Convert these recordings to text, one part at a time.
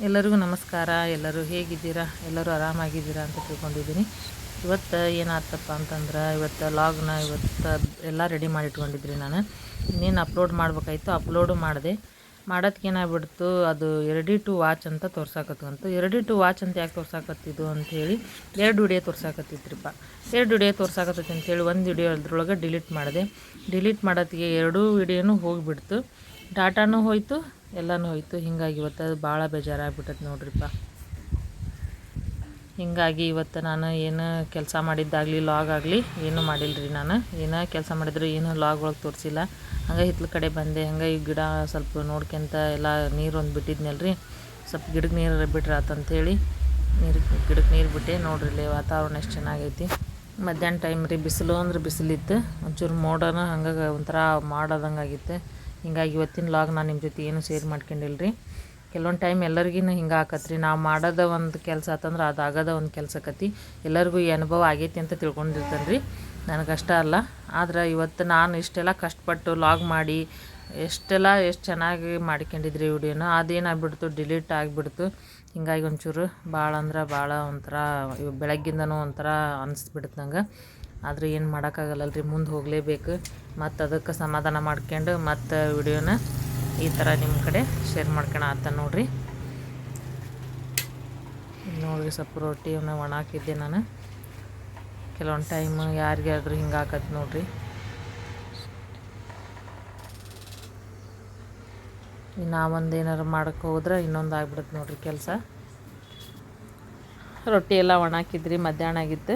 ಎಲ್ಲರಿಗೂ ನಮಸ್ಕಾರ. ಎಲ್ಲರೂ ಹೇಗಿದ್ದೀರಾ? ಎಲ್ಲರೂ ಆರಾಮಾಗಿದ್ದೀರಾ ಅಂತ ತಿಳ್ಕೊಂಡಿದ್ದೀನಿ. ಇವತ್ತು ಏನಾಗ್ತಪ್ಪ ಅಂತಂದ್ರೆ, ಇವತ್ತು ಲಾಗ್ನ, ಇವತ್ತು ಎಲ್ಲ ರೆಡಿ ಮಾಡಿ ಇಟ್ಕೊಂಡಿದ್ರಿ ನಾನು. ಇನ್ನೇನು ಅಪ್ಲೋಡ್ ಮಾಡ್ಬೇಕಾಯ್ತು? ಅಪ್ಲೋಡು ಮಾಡಿದೆ. ಮಾಡೋದಕ್ಕೆ ಏನಾಗ್ಬಿಡ್ತು ಅದು ಎರಡಿ ಟು ವಾಚ್ ಅಂತ ತೋರ್ಸಾಕತ್ತಂತು ಎರಡಿ ಟು ವಾಚ್ ಅಂತ ಯಾಕೆ ತೋರ್ಸಾಕತ್ತಿದ್ದು ಅಂಥೇಳಿ ಎರಡು ವಿಡಿಯೋ ತೋರ್ಸಾಕತ್ತಿತ್ರಿಪ್ಪ ಎರಡು ವಿಡಿಯೋ ತೋರ್ಸಾಕತ್ತೈತಿ ಅಂತೇಳಿ ಒಂದು ವಿಡಿಯೋ ಅದ್ರೊಳಗೆ ಡಿಲೀಟ್ ಮಾಡಿದೆ. ಡಿಲೀಟ್ ಮಾಡೋತ್ತಿಗೆ ಎರಡೂ ವಿಡಿಯೋನೂ ಹೋಗಿಬಿಡ್ತು. ಡಾಟಾನೂ ಹೋಯ್ತು, ಎಲ್ಲನೂ ಹೋಯ್ತು. ಹಿಂಗಾಗಿ ಇವತ್ತು ಅದು ಭಾಳ ಬೇಜಾರಾಗ್ಬಿಟ್ಟೈತೆ ನೋಡ್ರಿಪ್ಪ ಹಿಂಗಾಗಿ ಇವತ್ತು ನಾನು ಏನು ಕೆಲಸ ಮಾಡಿದ್ದಾಗಲಿ ಲಾಗ್ ಆಗಲಿ ಏನೂ ಮಾಡಿಲ್ಲರಿ ನಾನು. ಏನೋ ಕೆಲಸ ಮಾಡಿದ್ರು ಏನೂ ಲಾಗ್ ಒಳಗೆ ತೋರಿಸಿಲ್ಲ. ಹಂಗೆ ಹಿತ್ತಲ ಕಡೆ ಬಂದೆ, ಹಂಗೆ ಈ ಗಿಡ ಸ್ವಲ್ಪ ನೋಡ್ಕೊಂತ ಎಲ್ಲ ನೀರು ಒಂದು ಬಿಟ್ಟಿದ್ನಲ್ಲ ರೀ ಸ್ವಲ್ಪ ಗಿಡಕ್ಕೆ ನೀರು ಬಿಟ್ರೆ ಆತಂಥೇಳಿ ನೀರು ಗಿಡಕ್ಕೆ ನೀರು ಬಿಟ್ಟೆ. ನೋಡ್ರಿ ಇಲ್ಲಿ ವಾತಾವರಣ ಎಷ್ಟು ಚೆನ್ನಾಗೈತಿ. ಮಧ್ಯಾಹ್ನ ಟೈಮ್ ರೀ ಬಿಸಿಲು ಅಂದ್ರೆ ಬಿಸಿಲಿತ್ತು. ಒಂಚೂರು ಮೋಡನ ಹಂಗೆ ಒಂಥರ ಮಾಡೋದಂಗಾಗಿತ್ತು. ಹಿಂಗಾಗಿ ಇವತ್ತಿನ ಲಾಗ್ ನಾನು ನಿಮ್ಮ ಜೊತೆ ಏನು ಶೇರ್ ಮಾಡ್ಕೊಂಡಿಲ್ಲ ರೀ ಕೆಲವೊಂದು ಟೈಮ್ ಎಲ್ಲರಿಗೂ ಹಿಂಗೆ ಆಕತ್ರಿ. ನಾವು ಮಾಡೋದ ಒಂದು ಕೆಲಸ ಆತಂದ್ರೆ ಅದು ಆಗೋದ ಒಂದು ಕೆಲಸ ಕತಿ ಎಲ್ಲರಿಗೂ ಈ ಅನುಭವ ಆಗೈತಿ ಅಂತ ತಿಳ್ಕೊಂಡಿರ್ತೇನೆ ರೀ ನನಗಷ್ಟ ಅಲ್ಲ. ಆದ್ರೆ ಇವತ್ತು ನಾನು ಇಷ್ಟೆಲ್ಲ ಕಷ್ಟಪಟ್ಟು ಲಾಗ್ ಮಾಡಿ, ಎಷ್ಟೆಲ್ಲ ಎಷ್ಟು ಚೆನ್ನಾಗಿ ಮಾಡ್ಕೊಂಡಿದ್ರಿ ವಿಡಿಯೋನ ಅದೇನಾಗ್ಬಿಡ್ತು ಡಿಲೀಟ್ ಆಗಿಬಿಡ್ತು. ಹಿಂಗಾಗಿ ಒಂಚೂರು ಭಾಳ ಅಂದ್ರೆ ಭಾಳ ಒಂಥರ ಬೆಳಗ್ಗಿಂದನೂ ಒಂಥರ ಅನಿಸ್ಬಿಡ್ತು ನಂಗೆ. ಆದ್ರೆ ಏನು ಮಾಡೋಕ್ಕಾಗಲ್ಲ ರೀ ಮುಂದೆ ಹೋಗಲೇಬೇಕು. ಮತ್ತು ಅದಕ್ಕೆ ಸಮಾಧಾನ ಮಾಡ್ಕೊಂಡು ಮತ್ತು ವಿಡಿಯೋನ ಈ ಥರ ನಿಮ್ಮ ಕಡೆ ಶೇರ್ ಮಾಡ್ಕೊಳ ಆತ ನೋಡ್ರಿ. ನೋಡಿರಿ ಸ್ವಲ್ಪ ರೊಟ್ಟಿಯನ್ನ ಒಣ ಹಾಕಿದ್ದೆ ನಾನು. ಕೆಲವೊಂದು ಟೈಮ್ ಯಾರಿಗಾದ್ರೂ ಹಿಂಗೆ ಹಾಕತ್ ನೋಡ್ರಿ. ನಾವೊಂದು ಏನಾರು ಮಾಡೋಕ್ಕೆ ಹೋದ್ರೆ ಇನ್ನೊಂದು ಆಗ್ಬಿಡುತ್ತೆ ನೋಡ್ರಿ ಕೆಲಸ. ರೊಟ್ಟಿ ಎಲ್ಲ ಒಣಾಕಿದ್ರಿ ಮಧ್ಯಾಹ್ನ ಆಗಿತ್ತು.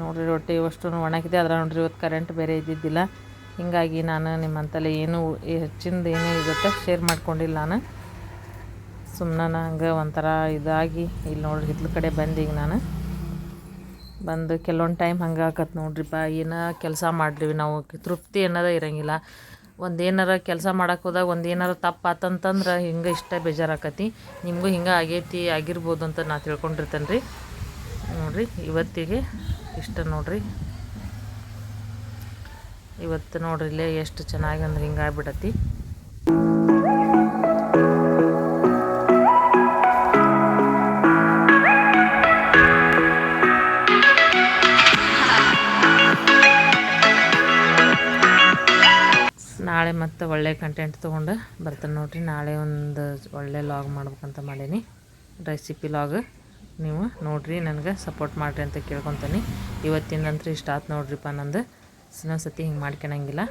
ನೋಡ್ರಿ ರೊಟ್ಟಿ ಅಷ್ಟು ಒಣ ಹಾಕಿದ್ದೆ. ಅದ್ರ ನೋಡ್ರಿ ಇವತ್ತು ಕರೆಂಟ್ ಬೇರೆ ಇದ್ದಿದ್ದಿಲ್ಲ. ಹಿಂಗಾಗಿ ನಾನು ನಿಮ್ಮಂತಲ್ಲಿ ಏನು ಹೆಚ್ಚಿಂದ ಏನೂ ಇರುತ್ತೆ ಶೇರ್ ಮಾಡ್ಕೊಂಡಿಲ್ಲ ನಾನು. ಸುಮ್ಮನೆ ಹಂಗೆ ಒಂಥರ ಇದಾಗಿ ಇಲ್ಲಿ ನೋಡ್ರಿ, ಹಿತ್ಲ ಕಡೆ ಬಂದು ನಾನು. ಬಂದು ಕೆಲವೊಂದು ಟೈಮ್ ಹಂಗೆ ಆಕತ್ ನೋಡ್ರಿಪ್ಪ ಏನೋ ಕೆಲಸ ಮಾಡ್ರಿ ನಾವು. ತೃಪ್ತಿ ಅನ್ನೋದೇ ಇರಂಗಿಲ್ಲ. ಒಂದು ಕೆಲಸ ಮಾಡಕ್ಕೆ ಹೋದಾಗ ಒಂದು ಏನಾರ ತಪ್ಪು ಆತಂತಂದ್ರೆ ಹಿಂಗೆ ಇಷ್ಟ ಬೇಜಾರಾಕತಿ. ನಿಮಗೂ ಹಿಂಗೆ ಆಗೈತಿ, ಆಗಿರ್ಬೋದು ಅಂತ ನಾ ತಿಳ್ಕೊಂಡಿರ್ತೇನೆ ರೀ ನೋಡಿರಿ, ಇವತ್ತಿಗೆ ಇಷ್ಟ ನೋಡ್ರಿ. ಇವತ್ತು ನೋಡ್ರಿ ಇಲ್ಲೇ ಎಷ್ಟು ಚೆನ್ನಾಗಿ ಅಂದ್ರೆ ಹಿಂಗೆ ಆಗ್ಬಿಡತಿ. ನಾಳೆ ಮತ್ತೆ ಒಳ್ಳೆ ಕಂಟೆಂಟ್ ತೊಗೊಂಡು ಬರ್ತೀನಿ ನೋಡ್ರಿ. ನಾಳೆ ಒಂದು ಒಳ್ಳೆ ಲಾಗ್ ಮಾಡ್ಬೇಕಂತ ಮಾಡೀನಿ. ರೆಸಿಪಿ ಲಾಗ್ ನೀವು ನೋಡ್ರಿ, ನನಗೆ ಸಪೋರ್ಟ್ ಮಾಡಿರಿ ಅಂತ ಕೇಳ್ಕೊತೀನಿ. ಇವತ್ತಿನಂತೂ ಇಷ್ಟ ಆತು ನೋಡ್ರಿಪ್ಪ ನಂದು. ಇನ್ನೊಂದು ಸತಿ ಹಿಂಗೆ ಮಾಡ್ಕೊಳಂಗಿಲ್ಲ.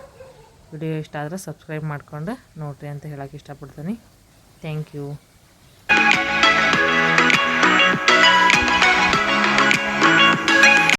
ವಿಡಿಯೋ ಇಷ್ಟ ಆದರೆ ಸಬ್ಸ್ಕ್ರೈಬ್ ಮಾಡ್ಕೊಂಡು ನೋಡ್ರಿ ಅಂತ ಹೇಳೋಕೆ ಇಷ್ಟಪಡ್ತೀನಿ. Thank you.